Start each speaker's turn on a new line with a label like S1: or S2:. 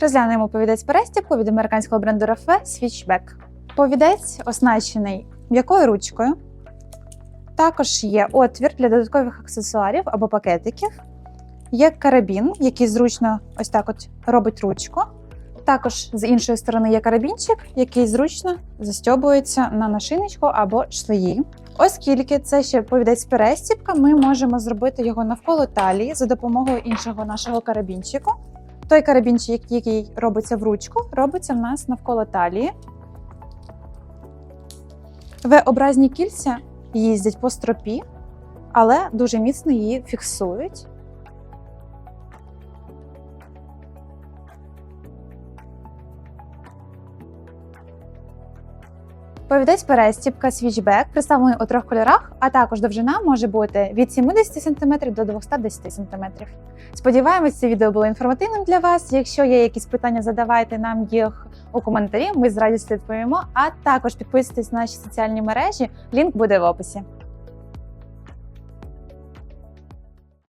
S1: Розглянемо повідець перестіпку від американського бренду Рафе Switchback. Повідець оснащений м'якою ручкою. Також є отвір для додаткових аксесуарів або пакетиків. Є карабін, який зручно ось так от робить ручку. Також з іншої сторони є карабінчик, який зручно застьобується на нашиночку або шлеї. Оскільки це ще повідець перестіпка, ми можемо зробити його навколо талії за допомогою іншого нашого карабінчику. Той карабінчик, який робиться в ручку, робиться в нас навколо талії. В-образні кільця їздять по стропі, але дуже міцно її фіксують. Повідець перестіпка свічбек представлений у трьох кольорах, а також довжина може бути від 70 см до 210 см. Сподіваємось, це відео було інформативним для вас. Якщо є якісь питання, задавайте нам їх у коментарі. Ми з радістю відповімо. А також підписуйтесь на наші соціальні мережі. Лінк буде в описі.